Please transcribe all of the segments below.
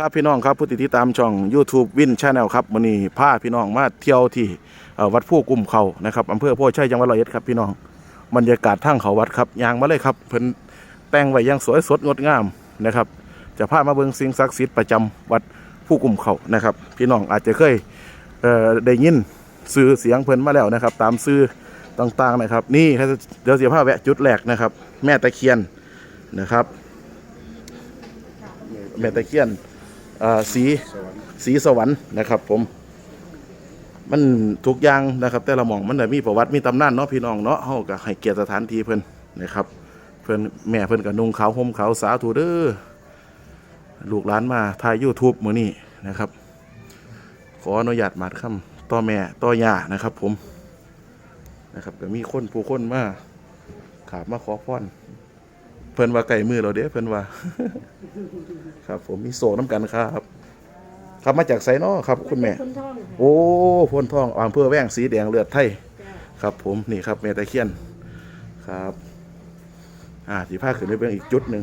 ครับพี่น้องครับผู้ติดตามช่อง YouTube วินชาแนลครับวันนี้พาพี่น้องมาเที่ยวที่วัดผู้กุมเขานะครับอำเภอโพชัยจังหวัดร้อยเอ็ดครับพี่น้องบรรยากาศทางเขาวัดครับยางมาเลยครับเพิ่นแต่งไว้อยังสวยสดงดงามนะครับ จะพามาเบิ่งสิ่งศักดิ์สิทธิ์ประจำวัดผู้กุมเขานะครับ พี่น้องอาจจะเคยเได้ยินสื่อเสียงเพิ่นมาแล้วนะครับ ตามสื่อต่างๆนะครับ นี่เดี๋ยวเสียผ้าแวะจุดแรกนะครับ แม่ตะเคียนนะครับ แม่ตะเคียน สีสีสวรรค์นะครับ ผม มันทุกอย่างนะครับ แต่ละหมองมันได้มีประวัติมีตำนานเนาะพี่น้องเนาะเฮาก็ให้เกียรติสถานที่เพิ่นนะครับ เพิ่นแม่เพิ่นก็นุ่งขาวห่มขาวสาธุเด้อลูกหลานมาถ่าย YouTube มื้อนี้นะครับ ขออนุญาตมาดคำต่อแม่ต่อย่านะครับ ผมนะครับก็มีคนผู้คนมาขาบมาขอพร เพิ่นว่าไก่มือเราเด้เพิ่นว่า ครับ ผมมีโซน้ำกันครับ ครับมาจากไซนอครับ คุณแม่คุณท่องค่ะโอ้พ่นทองอำเภอแว่งสีแดงเลือดไทย จ้ะครับผมนี่ครับเมตะเคียนครับ อ่าสีผ้าขึ้นไปเป็นอีกจุดหนึ่ง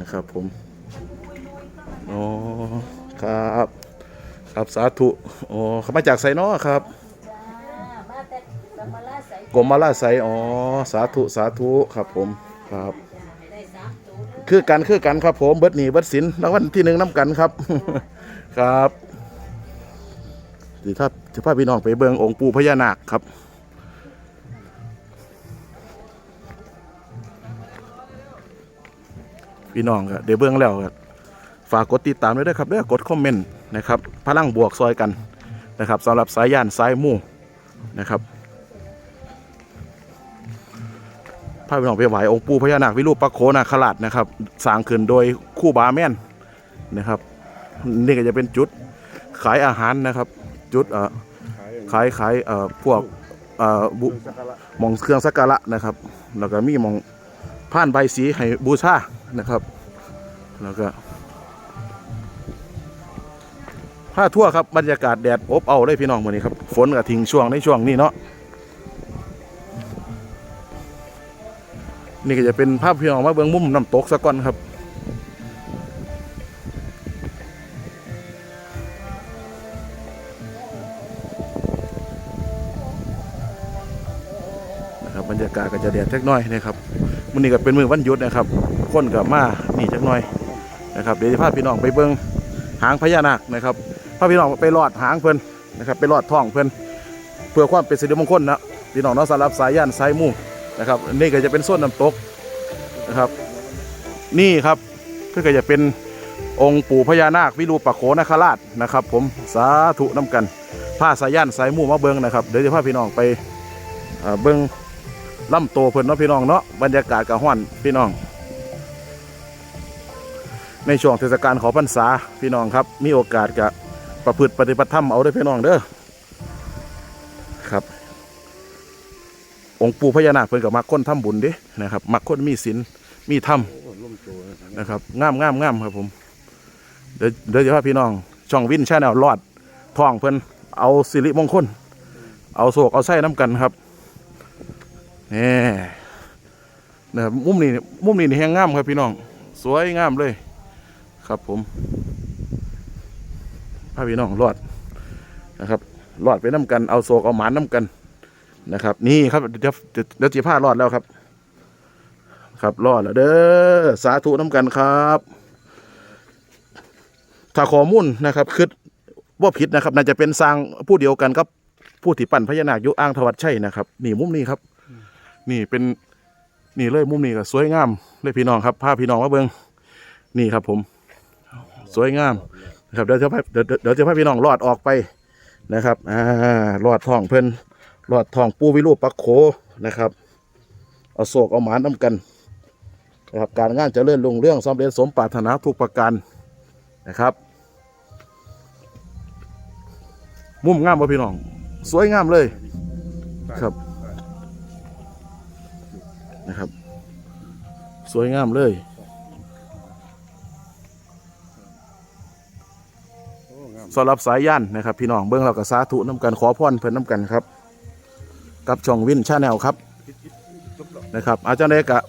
นะครับ ผมอ๋อครับครับสาธุอ๋อเขามาจากไซนอครับจ้ามาแต่สมมาลาใส่กรมมาลาไซอ๋อสาธุสาธุครับผม ครับ คือกันคือกันครับ ผมเบิดหนีเบิดสินรางวัลที่หนึ่งน้ำกันครับ ครับสิถ้าจะพาพี่น้องไปเบิงองค์ปู่พญานาคครับพี่น้องก็เดี๋ยวเบิ้งแล้วก็ฝากกดติดตามด้วยนะครับด้อกดคอมเมนต์นะครับพลังบวกซอยกันนะครับสำหรับสายยานสายมู่นะครับาพี่น้องไปไหวองค์ปู่พญานาควิรูปปักโขนาคราชนะครับสร้างขึ้นโดยคู่บาแม่นนะครับ นี่ก็จะเป็นจุดขายอาหารนะครับ จุดเอ่อขายขายเอ่อพวกเอ่อบุมองเครื่องสักการะนะครับแล้วก็มีหมองผ่านใบสีให้บูชานะครับ แล้วก็ผ้าทั่วครับบรรยากาศแดดอบเอาเลยพี่น้องวันนี้ครับ ฝนก็ทิ้งช่วงในช่วงนี้เนาะ นี่ก็จะเป็นภาพพี่น้องมาเบื้องมุมน้ำตกสะก่อนครับ นะครับบรรยากาศก็จะแดดจักหน้อยนะครับมื้อนี้ก็เป็นมือวันหยุดนะครับคนก็มานี่จักหน้อยนะครับเดี๋ยวจะพาพี่น้องไปเบิ่งหางพญานาคนะครับพาพี่น้องไปลอดหางเพิ่นนะครับ ไปลอดท้องเพิ่นเพื่อความเป็นสิริมงคลนะพี่น้องเนาะสำหรับสายย่านสายมู่ นะครับนี่ก็จะเป็นส้นน้ำตกนะครับ นี่ครับเพื่อก็จะเป็นองค์ปู่พญานาควิรูปักโขนคราชนะครับ ผมสาธุน้ำกันพาสายย่านสายมู่มาเบิงนะครับเดี๋ยวจะพาพี่น้องไปเบิงล่ำโตเพิ่นเนาะพี่น้องเนาะบรรยากาศกะห้อนพี่น้อง ในช่วงเทศกาลขอพรรษาพี่น้องครับ มีโอกาสกะประพฤติปฏิบัติธรรมเอาด้อพี่น้องเด้อ องค์ปู่พญานาคเพิ่นกับมักคนทำบุญเด้นะครับ มักคนมีศีลมีธรรมนะครับงามงามงามครับผมเดี๋ยวเดี๋ยวจะพาพี่น้อง ช่องวินชาแนลรอดท่องเพิ่นเอาสิริมงคล เอาโศกเอาไส้น้ำกันครับนี่นะครับมุมนี้มุมนี้นี่แห้งงามครับพี่น้อง สวยงามเลย ครับผมพาพี่น้องรอดนะครับรอดไปน้ำกันเอาโศกเอาหมานน้ำกัน นะครับ นี่ครับเดี๋ยวเดี๋ยวจีผ้ารอดแล้วครับ ครับรอดแล้วเด้อสาธุน้ำกันครับ ถ้าข้อมูลนะครับคือว่าผิดนะครับ น่าจะเป็นสร้างผู้เดียวกันกับ ผู้ที่ปั่นพญานาคยุอ่างทวัดชัยนะครับ นี่มุมนี้ครับ นี่เป็นนี่เลยมุมนี้ก็สวยงามเลยพี่น้องครับพาพี่น้องมาเบิงนี่ครับ ผม สวยงามนะครับเดี๋ยวจะพาเดี๋ยวเดี๋ยวจะพาพี่น้องลอดออกไปนะครับอ่าลอดท้องเพิ่น หลอดทองปูวิรูปปักโขนะครับ เอาโศกเอาหมาน้ำกันนะครับการงานจะเลื่อนลงเรื่องสำเร็จสมปรารถนาทุกประการนะครับ มุมงามบ่พี่น้อง สวยงามเลยครับนะครับ สวยงามเลยสำหรับสายย่านนะครับ พี่น้องเบื้องเราก็สาธุน้ำกันขอพรเพิ่นน้ำกันครับ กับช่องวินชาแนลครับนะครับ อาจารย์เอกะ